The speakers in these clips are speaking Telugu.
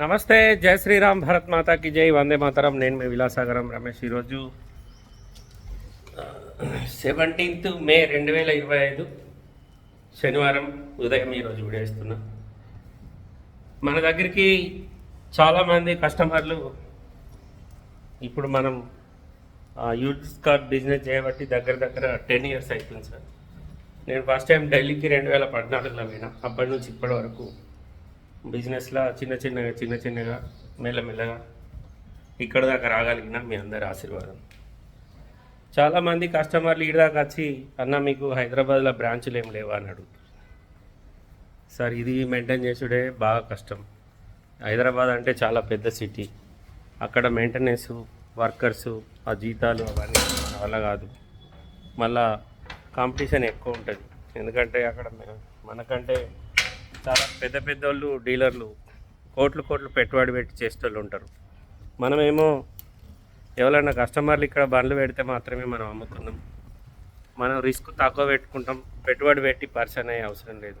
నమస్తే జయ శ్రీరామ్ భరత్ మాతాకి జై వందే మాతరం. నేను మీ విలాసాగరం రమేష్ ఈరోజు సెవెంటీన్త్ మే రెండు వేల ఇరవై ఐదు శనివారం ఉదయం ఈరోజు వీడియో ఇస్తున్నా మన దగ్గరికి చాలామంది కస్టమర్లు ఇప్పుడు మనం యూత్ కార్డ్ బిజినెస్ చేయబట్టి దగ్గర దగ్గర టెన్ ఇయర్స్ అవుతుంది సార్. నేను ఫస్ట్ టైం ఢిల్లీకి రెండు వేల పద్నాలుగులో పోయినా అప్పటి నుంచి ఇప్పటి వరకు. బిజినెస్లో చిన్న చిన్నగా చిన్న చిన్నగా మెల్లమెల్లగా ఇక్కడ దాకా రాగలిగిన మీ అందరి ఆశీర్వాదం. చాలామంది కస్టమర్లు ఇక్కడ దాకా వచ్చి అన్న మీకు హైదరాబాద్లో బ్రాంచులు ఏం లేవా? అని అడుగుతారు. సార్ ఇది మెయింటైన్ చేసుడే బాగా కష్టం. హైదరాబాద్ అంటే చాలా పెద్ద సిటీ. అక్కడ మెయింటెనెన్స్ వర్కర్స్ ఆ జీతాలు అవన్నీ మన వల్ల కాదు. మళ్ళా కాంపిటీషన్ ఎక్కువ ఉంటుంది. ఎందుకంటే అక్కడ మనకంటే చాలా పెద్ద పెద్ద వాళ్ళు డీలర్లు కోట్లు కోట్లు పెట్టుబడి పెట్టి చేసేటోళ్ళు ఉంటారు. మనమేమో ఎవరైనా కస్టమర్లు ఇక్కడ బండ్లు పెడితే మాత్రమే మనం అమ్ముతున్నాం. మనం రిస్క్ తక్కువ పెట్టుకుంటాం. పెట్టుబడి పెట్టి పర్సన్ అయ్యే అవసరం లేదు.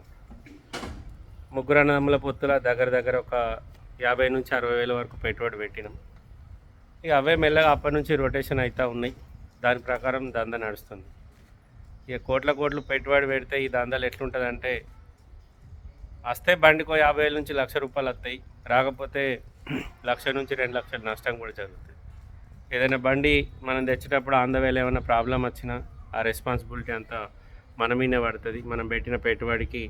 ముగ్గురు అన్నదమ్ముల పొత్తుల దగ్గర దగ్గర ఒక యాభై నుంచి అరవై వేల వరకు పెట్టుబడి పెట్టినాం. ఇక అవే మెల్లగా అప్పటి నుంచి రొటేషన్ అవుతూ ఉన్నాయి. దాని ప్రకారం దంద నడుస్తుంది. ఇక కోట్ల కోట్లు పెట్టుబడి పెడితే ఈ దందాలు ఎట్లుంటుందంటే వస్తే బండికో యాభై వేల నుంచి లక్ష రూపాయలు వస్తాయి. రాకపోతే లక్ష నుంచి రెండు లక్షల నష్టం కూడా జరుగుతుంది. ఏదైనా బండి మనం తెచ్చేటప్పుడు ఆన్ ఏమైనా ప్రాబ్లం వచ్చినా ఆ రెస్పాన్సిబిలిటీ అంతా మన మీదనే పడుతుంది. మనం పెట్టిన పెట్టుబడికి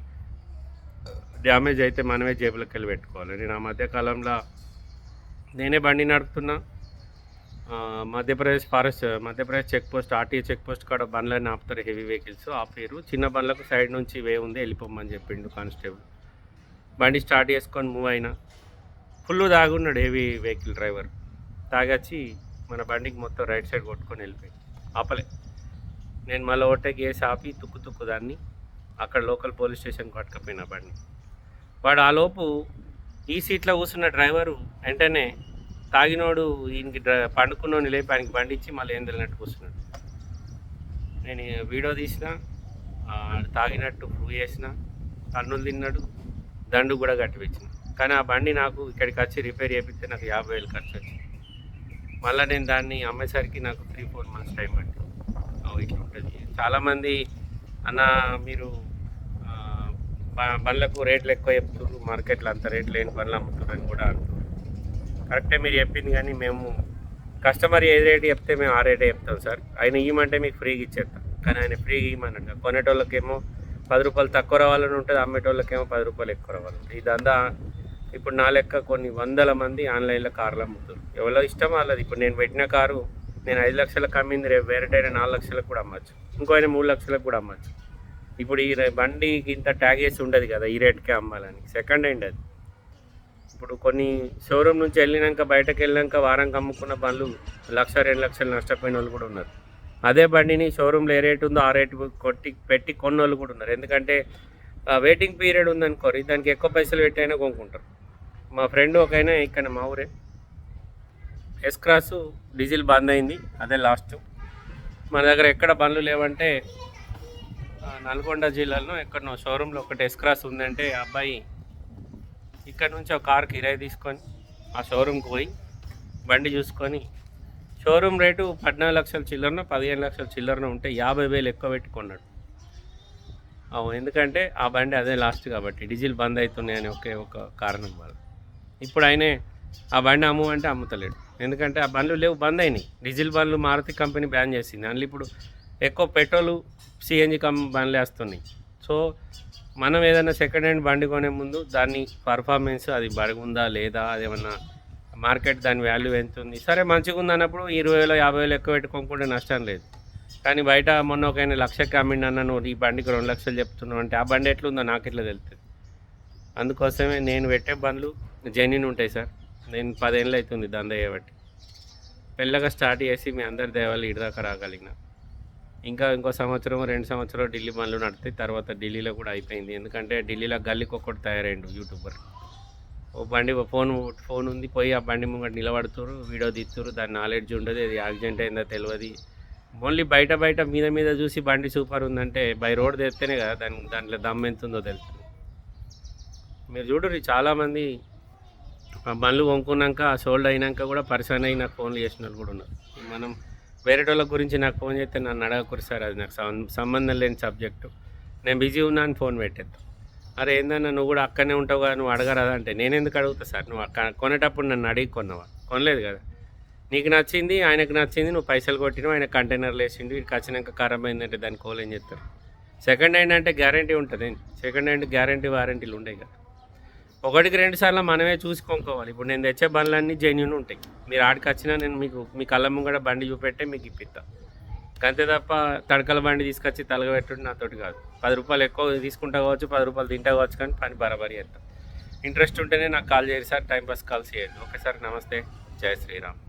డ్యామేజ్ అయితే మనమే జేబులోకి వెళ్ళి పెట్టుకోవాలి. నేను ఆ మధ్యకాలంలో నేనే బండి నడుపుతున్నా. Madhya Pradesh forest Madhya Pradesh check post RTA check post కాడ బండ్లని ఆపుతారు హెవీ వెహికల్స్. ఆపేరు చిన్న బండ్లకు సైడ్ నుంచి వే ఉంది వెళ్ళిపోమని చెప్పిండు కానిస్టేబుల్. బండి స్టార్ట్ చేసుకొని మూవ్ అయినా ఫుల్ తాగున్నాడు హెవీ వెహికల్ డ్రైవర్. తాగొచ్చి మన బండికి మొత్తం రైట్ సైడ్ కొట్టుకొని వెళ్ళిపోయి ఆపలే. నేను మళ్ళీ ఓటేకి వేసి ఆపి తుక్కు తుక్కు దాన్ని అక్కడ లోకల్ పోలీస్ స్టేషన్కి పట్టుకపోయిన బండి వాడు ఆ లోపు ఈ సీట్లో కూర్చున్న డ్రైవరు వెంటనే తాగినోడు ఈయనకి డ్రై పండుకున్నోని లేపి ఆయనకి బండి ఇచ్చి మళ్ళీ ఏం తెలియనట్టు కూర్చున్నాడు. నేను వీడియో తీసిన తాగినట్టు ప్రూవ్ చేసిన కన్నులు తిన్నాడు దండు కూడా కట్టిపించిన కానీ ఆ బండి నాకు ఇక్కడికి వచ్చి రిపేర్ చేపిస్తే నాకు యాభై వేలు ఖర్చు వచ్చింది. మళ్ళీ నేను దాన్ని అమ్మేసరికి నాకు త్రీ ఫోర్ మంత్స్ టైం పట్టింది. ఇట్లా ఉంటుంది. చాలామంది అన్న మీరు బ- బండ్లకు రేట్లు ఎక్కువ చెప్తున్నారు మార్కెట్లో అంత రేట్లు లేని బండ్లు అమ్ముతున్నారు అని కూడా అంటున్నారు. కరెక్టే మీరు చెప్పింది కానీ మేము కస్టమర్ ఏ రేటు చెప్తే మేము ఆ రేటే చెప్తాం సార్. ఆయన ఇవ్వమంటే మీకు ఫ్రీగా ఇచ్చేస్తాం. కానీ ఆయన ఫ్రీగా ఇవ్వమన్నట్టు కొనేటోళ్ళకేమో పది రూపాయలు తక్కువ రావాలని ఉంటుంది అమ్మేటోళ్ళకేమో పది రూపాయలు ఎక్కువ రావాలంటే ఇదంతా ఇప్పుడు నా లెక్క కొన్ని వందల మంది ఆన్లైన్లో కార్లు అమ్ముతారు. ఎవరో ఇష్టం వాళ్ళది. ఇప్పుడు నేను పెట్టిన కారు నేను ఐదు లక్షలకు అమ్మింది రేపు వేరేటైన నాలుగు లక్షలకు కూడా అమ్మచ్చు. ఇంకో అయినా మూడు లక్షలకు కూడా అమ్మచ్చు. ఇప్పుడు ఈ బండికి ఇంత ట్యాగ్ చేసి ఉండదు కదా ఈ రేట్కే అమ్మాలని. సెకండ్ హ్యాండ్ అది. ఇప్పుడు కొన్ని షోరూమ్ నుంచి వెళ్ళినాక బయటకు వెళ్ళినాక వారానికి అమ్ముకున్న బండ్లు లక్ష రెండు లక్షలు నష్టపోయిన వాళ్ళు కూడా ఉన్నారు. అదే బండిని షోరూంలో ఏ రేటు ఉందో ఆ రేటు కొట్టి పెట్టి కొన్నోళ్ళు కూడా ఉన్నారు. ఎందుకంటే వెయిటింగ్ పీరియడ్ ఉందనుకోరి. దానికి ఎక్కువ పైసలు పెట్టి అయినా కొనుక్కుంటారు. మా ఫ్రెండ్ ఒక అయినా ఇక్కడ మా ఊరే. ఎస్ క్రాస్ డీజిల్ బంద్ అయింది. అదే లాస్ట్ మన దగ్గర ఎక్కడ బండ్లు లేవంటే నల్గొండ జిల్లాలో ఎక్కడో షోరూంలో ఒకటి ఎస్ క్రాస్ ఉందంటే ఆ అబ్బాయి ఇక్కడ నుంచి ఒక కార్ కిరాయి తీసుకొని ఆ షోరూమ్కి పోయి బండి చూసుకొని షోరూమ్ రేటు పద్నాలుగు లక్షల చిల్లరన పదిహేను లక్షల చిల్లరన ఉంటే యాభై వేలు ఎక్కువ పెట్టి కొన్నాడు. అవును ఎందుకంటే ఆ బండి అదే లాస్ట్ కాబట్టి డీజిల్ బంద్ అవుతున్నాయని ఒకే ఒక కారణం వల్ల. ఇప్పుడు ఆయనే ఆ బండి అమ్ము అంటే అమ్ముతలేడు. ఎందుకంటే ఆ బండ్లు లేవు బంద్ అయినాయి. డీజిల్ బండ్లు మారుతి కంపెనీ బ్యాన్ చేసింది. అందులో ఇప్పుడు ఎక్కువ పెట్రోల్ సిఎన్జి కం బండ్లు వేస్తున్నాయి. సో మనం ఏదైనా సెకండ్ హ్యాండ్ బండి కొనే ముందు దాన్ని పర్ఫార్మెన్స్ అది బరుగుందా లేదా అది ఏమన్నా మార్కెట్ దాని వాల్యూ ఎంత ఉంది? సరే మంచిగా ఉంది అన్నప్పుడు ఇరవై వేలు యాభై వేలు ఎక్కువ పెట్టుకోకుండా నష్టం లేదు. కానీ బయట మొన్న ఒక ఆయన లక్షకి అమ్మిండి అన్న నువ్వు ఈ బండికి రెండు లక్షలు చెప్తున్నావు అంటే ఆ బండి ఎట్లుందో నాకు ఎట్లా తెలుస్తుంది? అందుకోసమే నేను పెట్టే బండ్లు జెన్యున్ ఉంటాయి సార్. నేను పదేళ్ళు అవుతుంది దంద చేయబట్టి. పెళ్ళగా స్టార్ట్ చేసి మీ అందరి దేవాలు ఇటు దాకా రాగలిగిన. ఇంకా ఇంకో సంవత్సరం రెండు సంవత్సరాలు ఢిల్లీ బండ్లు నడితే తర్వాత ఢిల్లీలో కూడా అయిపోయింది. ఎందుకంటే ఢిల్లీలో గల్లీకి ఒక్కటి తయారైండు యూట్యూబర్. ఓ బండి ఫోన్ ఫోన్ ఉంది. పోయి ఆ బండి ముంగట నిలబడుతురు వీడియో తీస్తురు దాని నాలెడ్జ్ ఉండదు అది యాక్సిడెంట్ అయిందో తెలియదు ఓన్లీ బయట బయట మీద మీద చూసి బండి సూపర్ ఉందంటే బై రోడ్ తెస్తేనే కదా దాని దాంట్లో దమ్ ఎంత ఉందో తెలుస్తుంది మీరు చూడరు చాలామంది ఆ బండ్లు కొనుక్కున్నాక సోల్డ్ అయినాక కూడా పర్సన్ అయి నాకు ఫోన్లు చేసిన వాళ్ళు కూడా ఉన్నారు. మనం వేరే వాళ్ళ గురించి నాకు ఫోన్ చేస్తే నన్ను అడగకూరు సార్ అది నాకు సంబంధం లేని సబ్జెక్టు. నేను బిజీ ఉన్నాను ఫోన్ పెట్టేస్తాను అరే ఏందన్నా నువ్వు కూడా అక్కడనే ఉంటావు కదా నువ్వు అడగరాదా అంటే నేను ఎందుకు అడుగుతా సార్? నువ్వు అక్క కొనేటప్పుడు నన్ను అడిగి కొన్నావా? కొనలేదు కదా. నీకు నచ్చింది ఆయనకు నచ్చింది నువ్వు పైసలు కొట్టినావు ఆయన కంటైనర్లు వేసిండు ఇక్కడికి వచ్చినాక ఖరాబ్ అయిందంటే దాన్ని కోల్ ఏం సెకండ్ హ్యాండ్ అంటే గ్యారంటీ ఉంటుంది. సెకండ్ హ్యాండ్ గ్యారంటీ వారంటీలు ఉంటాయి కదా. ఒకటికి రెండు సార్లు మనమే చూసి కొనుక్కోవాలి. ఇప్పుడు నేను తెచ్చే బండ్లన్నీ జెన్యున్ ఉంటాయి. మీరు ఆడికి వచ్చినా నేను మీకు మీ కళ్ళ ముంగడ బండి చూపెట్టే మీకు ఇప్పిస్తాను అంతే తప్ప తడకల బండి తీసుకొచ్చి తలగబెట్టుడు నాతోటి కాదు. పది రూపాయలు ఎక్కువ తీసుకుంటా కావచ్చు పది రూపాయలు తింటా కావచ్చు కానీ పని బరాబరి చేస్తాం. ఇంట్రెస్ట్ ఉంటేనే నాకు కాల్ చేయండి సార్ టైంపాస్ కాల్ చేయండి. ఓకే సార్ నమస్తే. జయ శ్రీరామ్.